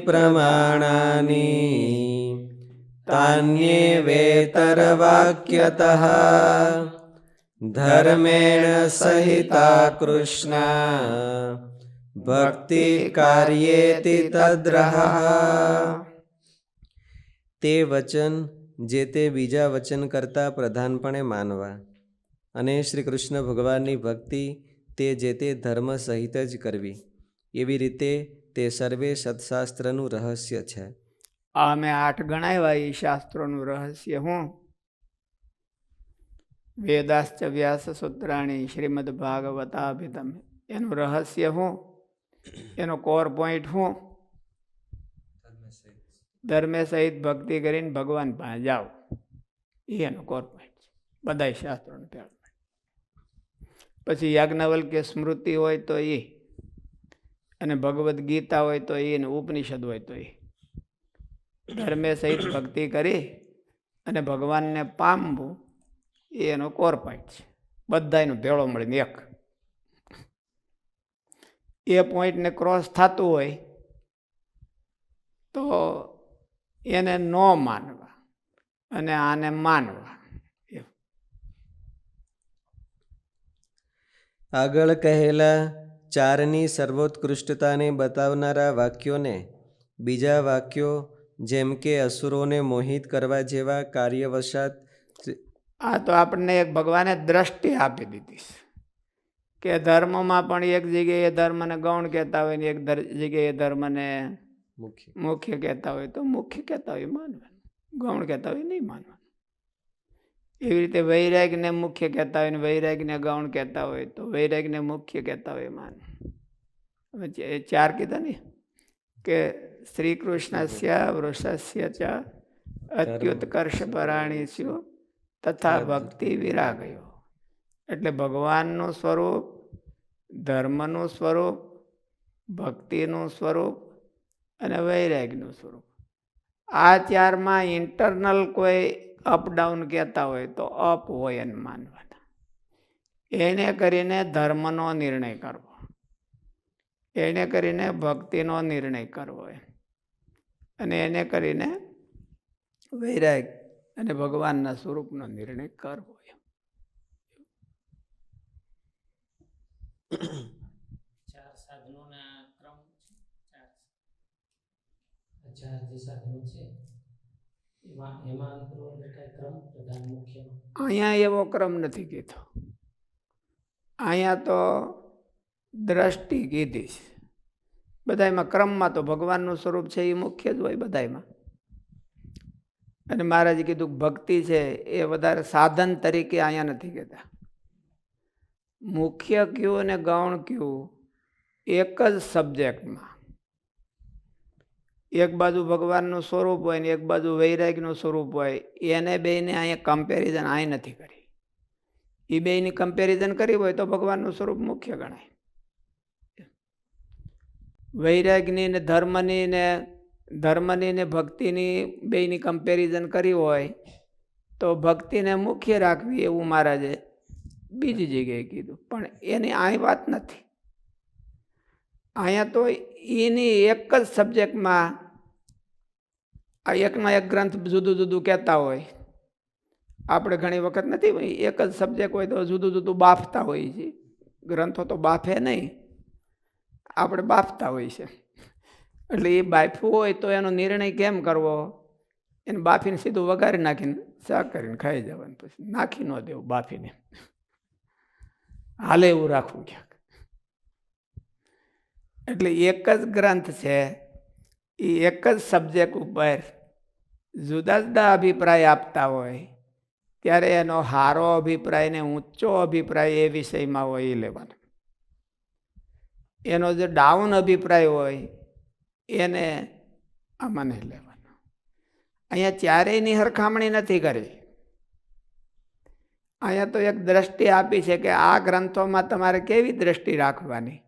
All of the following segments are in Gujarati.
પ્રમાણાની તાન્યેવેતરવાક્યતઃ ધર્મેણ સહિતા કૃષ્ણ ભક્તિ કાર્યેતિ તદ્રહ તે વચન જે તે બીજા વચન કરતાં પ્રધાનપણે માનવા અને શ્રી કૃષ્ણ ભગવાનની ભક્તિ તે જે તે ધર્મ સહિત જ કરવી એવી રીતે તે સર્વે સત્શાસ્ત્રનું રહસ્ય છે. આ મેં આઠ ગણાવ્યા એ શાસ્ત્રોનું રહસ્ય હું. વેદાશ્ચ વ્યાસ સૂત્રાણી શ્રીમદ ભાગવતાભિતમ. એનું રહસ્ય હું. એનો કોર પોઈન્ટ હું. ધર્મે સહિત ભક્તિ કરીને ભગવાન પાસે જાઓ. એ એનો કોર પોઈન્ટ છે. બધા શાસ્ત્રોનું પેડ પછી યાજ્ઞવલ્ક્ય સ્મૃતિ હોય તો એ અને ભગવદ્ ગીતા હોય તો એ અને ઉપનિષદ હોય તો એ ધર્મે સહિત ભક્તિ કરી અને ભગવાનને પામવું એ એનો કોર પોઈન્ટ છે. બધા એનો ભેળો મળીને એક. એ પોઈન્ટને ક્રોસ થતું હોય તો એને ન માનવા અને આને માનવા. આગળ કહેલા ચારની સર્વોત્કૃષ્ટતાને બતાવનારા વાક્યોને બીજા વાક્યો જેમ કે અસુરોને મોહિત કરવા જેવા કાર્યવશાત આ તો આપણને એક ભગવાને દ્રષ્ટિ આપી દીધી છે. કે ધર્મમાં પણ એક જગ્યાએ ધર્મને ગૌણ કહેતા હોય ને એક જગ્યાએ ધર્મને મુખ્ય. મુખ્ય કહેતા હોય તો મુખ્ય કહેતા હોય માનવાનું. ગૌણ કહેતા હોય નહીં માનવાનું. એવી રીતે વૈરાગને મુખ્ય કહેતા હોય ને વૈરાગને ગૌણ કહેતા હોય તો વૈરાગને મુખ્ય કહેતા હોય માન. એ ચાર કીધા ને કે શ્રી કૃષ્ણસ્ય વૃષસ્ય ચ અત્યુત્કર્ષ પરાણી સ્યો તથા ભક્તિ વિરાગયો. એટલે ભગવાનનું સ્વરૂપ ધર્મનું સ્વરૂપ ભક્તિનું સ્વરૂપ અને વૈરાગનું સ્વરૂપ. આ ચારમાં ઇન્ટરનલ કોઈ અપડાઉન કહેતા હોય તો અપ હોય એને માનવાના. એને કરીને ધર્મનો નિર્ણય કરવો. એને કરીને ભક્તિનો નિર્ણય કરવો અને એને કરીને વૈરાગ અને ભગવાનના સ્વરૂપનો નિર્ણય કરવો ચાર જે સાધનો છે એમાં એમાં અંતરો કઈ ક્રમ પ્રધાન મુખ્યનો અહીંયા એવો ક્રમ નથી કીધો. અહીંયા તો દ્રષ્ટિ કીધી છે. બધાયમાં ક્રમમાં તો ભગવાનનું સ્વરૂપ છે એ મુખ્ય જ હોય બધાયમાં. અને મહારાજે કીધું ભક્તિ છે એ વધારે સાધન તરીકે અહીંયા નથી કહેતા મુખ્ય કયું અને ગૌણ કયું એક જ સબ્જેક્ટમાં એક બાજુ ભગવાનનું સ્વરૂપ હોય ને એક બાજુ વૈરાગ્યનું સ્વરૂપ હોય, એને બેને અહીંયા કમ્પેરિઝન આ નથી કરી. એ બેની કમ્પેરિઝન કરી હોય તો ભગવાનનું સ્વરૂપ મુખ્ય ગણાય. વૈરાગ્યની ને ધર્મની ને ધર્મની ને ભક્તિની બેની કમ્પેરિઝન કરી હોય તો ભક્તિને મુખ્ય રાખવી એવું મહારાજે બીજી જગ્યાએ કીધું. પણ એની આ વાત નથી. અહીંયા તો એની એક જ સબ્જેક્ટમાં આ એકના એક ગ્રંથ જુદું જુદું કહેતા હોય. આપણે ઘણી વખત નથી એક જ સબ્જેક્ટ હોય તો જુદું જુદું બાફતા હોય છે. ગ્રંથો તો બાફે નહીં. આપણે બાફતા હોય છે. એટલે એ બાફવું હોય તો એનો નિર્ણય કેમ કરવો? એને બાફીને સીધું વઘારી નાખીને શાક કરીને ખાઈ જવાનું. પછી નાખી ન દેવું બાફીને. હાલે એવું રાખવું ક્યાંક. એટલે એક જ ગ્રંથ છે એ એક જ સબ્જેક્ટ ઉપર જુદા જુદા અભિપ્રાય આપતા હોય, ત્યારે એનો સારો અભિપ્રાય ને ઊંચો અભિપ્રાય એ વિષયમાં હોય એ લેવાનો. એનો જે ડાઉન અભિપ્રાય હોય, એને આમાં નહીં લેવાનો. અહીંયા ચારેયની હરખામણી નથી કરી. અહીંયા તો એક દ્રષ્ટિ આપી છે કે આ ગ્રંથોમાં તમારે કેવી દ્રષ્ટિ રાખવાની?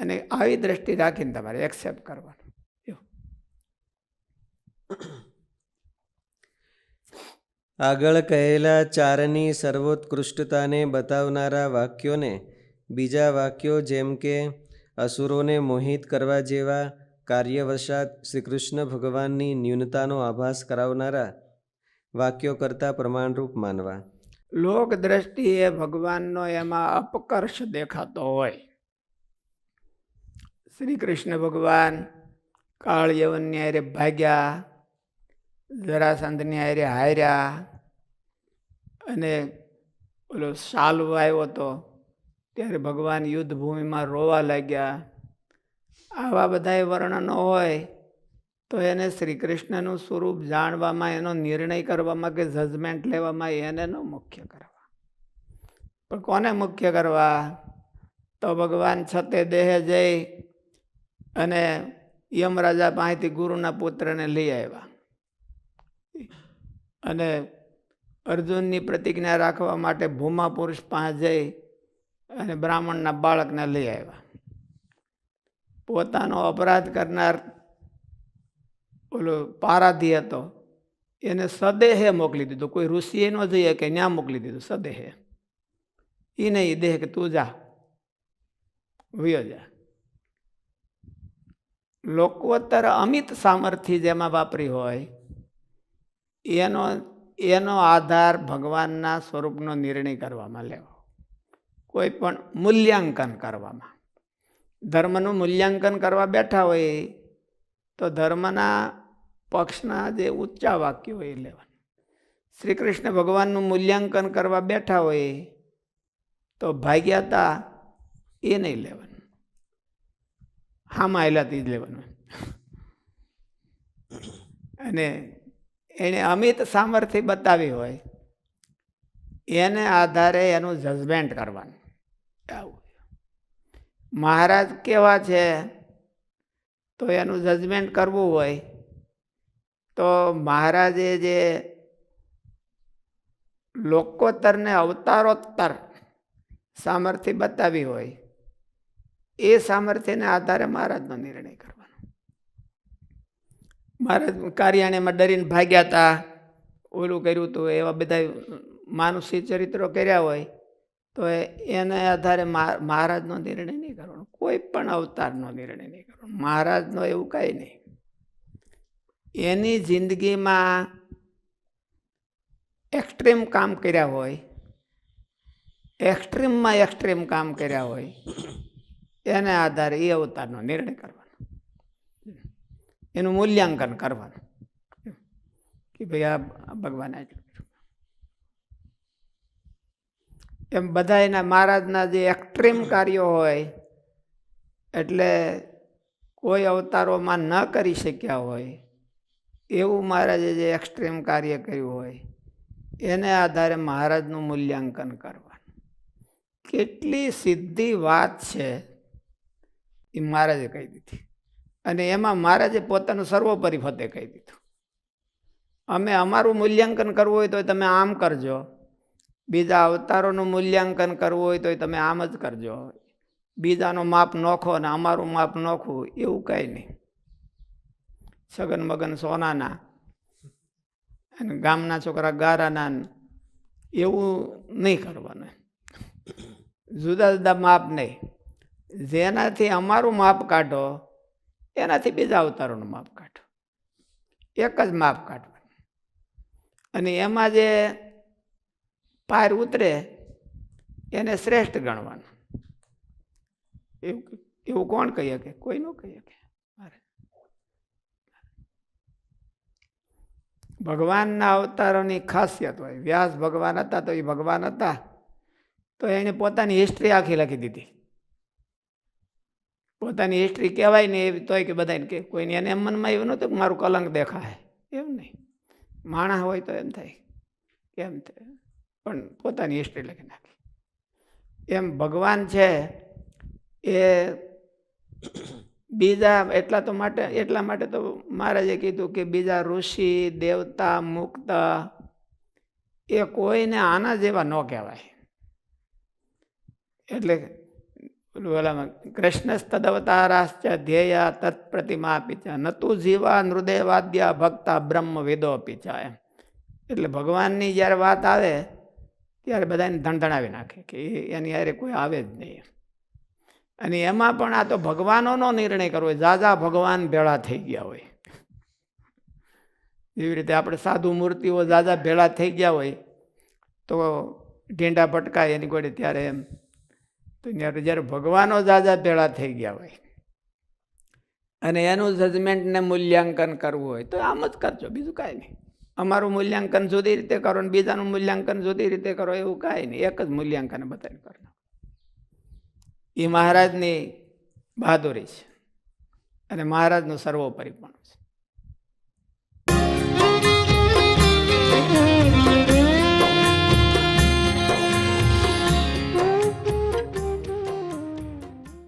અને આવી દ્રષ્ટિ રાખીને તમારે એક્સેપ્ટ કરવાનું. આગળ કહેલા ચારની સર્વોત્કૃષ્ટતાને બતાવનારા વાક્યોને બીજા વાક્યો જેમ કે અસુરોને મોહિત કરવા જેવા કાર્યવશાત શ્રી કૃષ્ણ ભગવાનની ન્યૂનતાનો આભાસ કરાવનારા વાક્યો કરતાં પ્રમાણરૂપ માનવા. લોક દ્રષ્ટિએ ભગવાનનો એમાં અપકર્ષ દેખાતો હોય. શ્રી કૃષ્ણ ભગવાન કાળ યવનની હારે ભાગ્યા, જરાસંધની હારે હાર્યા અને ઓલો સાલવો આવ્યો હતો. ત્યારે ભગવાન યુદ્ધ ભૂમિમાં રોવા લાગ્યા. આવા બધાએ વર્ણનો હોય તો એને શ્રી કૃષ્ણનું સ્વરૂપ જાણવામાં, એનો નિર્ણય કરવામાં કે જજમેન્ટ લેવામાં એને ન મુખ્ય કરવા. પણ કોને મુખ્ય કરવા? તો ભગવાન છતે દેહે જઈ અને યમરાજા પાસેથી ગુરુના પુત્રને લઈ આવ્યા. અને અર્જુનની પ્રતિજ્ઞા રાખવા માટે ભૂમા પુરુષ પાસે જઈ અને બ્રાહ્મણના બાળકને લઈ આવ્યા. પોતાનો અપરાધ કરનાર ઓલો પારાધી હતો, એને સદેહે મોકલી દીધો. કોઈ ઋષિએ ન જઈએ કે ત્યાં મોકલી દીધું, સદેહે. એ નહીં, દેહ કે તું જા. વિયો જા. લોકોત્તર અમિત સામર્થ્ય જેમાં વાપરી હોય, એનો એનો આધાર ભગવાનના સ્વરૂપનો નિર્ણય કરવામાં લેવો. કોઈ પણ મૂલ્યાંકન કરવામાં. ધર્મનું મૂલ્યાંકન કરવા બેઠા હોય, તો ધર્મના પક્ષના જે ઊંચા વાક્યો હોય એ લેવાના. શ્રી કૃષ્ણ ભગવાનનું મૂલ્યાંકન કરવા બેઠા હોય, તો ભાગ્યતા એ નહીં લેવાનું. હામાં આવેલાથી જ લેવાનું. અને એણે અમિત સામર્થ્ય બતાવી હોય, એને આધારે એનું જજમેન્ટ કરવાનું. આવું. મહારાજ કેવા છે, તો એનું જજમેન્ટ કરવું હોય, તો મહારાજે જે લોકોત્તરને અવતારોત્તર સામર્થ્ય બતાવી હોય એ સામર્થ્યને આધારે મહારાજનો નિર્ણય કરવાનો. મહારાજ કાર્યાણીમાં ડરીને ભાગ્યા હતા ઓલું કર્યું હતું એવા બધા માનુષી ચરિત્રો કર્યા હોય તો એને આધારે મહારાજનો નિર્ણય નહીં કરવાનો. કોઈ પણ અવતારનો નિર્ણય નહીં કરવાનો. મહારાજનો એવું કાંઈ નહીં. એની જિંદગીમાં એક્સ્ટ્રીમ કામ કર્યા હોય, એક્સ્ટ્રીમમાં એક્સ્ટ્રીમ કામ કર્યા હોય એને આધારે એ અવતારનો નિર્ણય કરવાનો. એનું મૂલ્યાંકન કરવાનું. કે ભાઈ આ ભગવાન આટલું એમ બધા એના મહારાજના જે એક્સ્ટ્રીમ કાર્યો હોય, એટલે કોઈ અવતારોમાં ન કરી શક્યા હોય, એવું મહારાજે જે એક્સ્ટ્રીમ કાર્ય કર્યું હોય, એને આધારે મહારાજનું મૂલ્યાંકન કરવાનું. કેટલી સીધી વાત છે એ મહારાજે કહી દીધી. અને એમાં મહારાજે પોતાનું સર્વોપરી ફતે કહી દીધું. અમે અમારું મૂલ્યાંકન કરવું હોય તો તમે આમ કરજો. બીજા અવતારોનું મૂલ્યાંકન કરવું હોય તો તમે આમ જ કરજો. બીજાનો માપ નોખો અને અમારું માપ નોખવું એવું કાંઈ નહીં. સગન મગન સોનાના અને ગામના છોકરા ગારાના એવું નહીં કરવાનું જુદા જુદા માપ નહીં. જેનાથી અમારું માપ કાઢો, એનાથી બીજા અવતારોનું માપ કાઢો. એક જ માપ કાઢવાનું. અને એમાં જે પાર ઉતરે, એને શ્રેષ્ઠ ગણવાનું. એવું એવું કોણ કહી શકે? કોઈ ન કહી શકે. ભગવાનના અવતારોની ખાસિયત હોય. વ્યાસ ભગવાન હતા તો એ ભગવાન હતા. તો એણે પોતાની હિસ્ટ્રી આખી લખી દીધી. પોતાની હિસ્ટ્રી કહેવાય ને એવી તોય કે બધાને કે કોઈને એને એમ મનમાં એવું નહોતું કે મારું કલંક દેખાય. એવું નહીં. માણસ હોય તો એમ થાય. કેમ થાય પણ પોતાની હિસ્ટ્રી લખી નાખી. એમ ભગવાન છે એ બીજા એટલા તો માટે, એટલા માટે તો મહારાજે કીધું કે બીજા ઋષિ, દેવતા, મુક્ત એ કોઈને આના જેવા ન કહેવાય. એટલે ઓલામાં કૃષ્ણસ્તદવતારાશ્ચ ધ્યેય તત્પ્રતિમા છે નતુ જીવા નૃદયવાદ્યા ભક્તા બ્રહ્મ વેદો આપી એમ એટલે ભગવાનની જ્યારે વાત આવે, ત્યારે બધાને ધણધણાવી નાખે કે એની યારે કોઈ આવે જ નહીં અને એમાં પણ આ તો ભગવાનોનો નિર્ણય કરવો હોય, જાજા ભગવાન ભેળા થઈ ગયા હોય. એવી રીતે આપણે સાધુ મૂર્તિઓ જાજા ભેળા થઈ ગયા હોય, તો ઢીંડા ભટકાય એની ગોળે ત્યારે એમ તો જ્યારે ભગવાનો જાજા ભેળા થઈ ગયા હોય અને એનું જજમેન્ટને મૂલ્યાંકન કરવું હોય, તો આમ જ કરજો, બીજું કાંઈ નહીં. અમારું મૂલ્યાંકન જુદી રીતે કરો ને બીજાનું મૂલ્યાંકન જુદી રીતે કરો, એવું કાંઈ નહીં. એક જ મૂલ્યાંકન બતાવીને કરો એ મહારાજની બહાદુરી છે અને મહારાજનું સર્વોપરી પણ છે.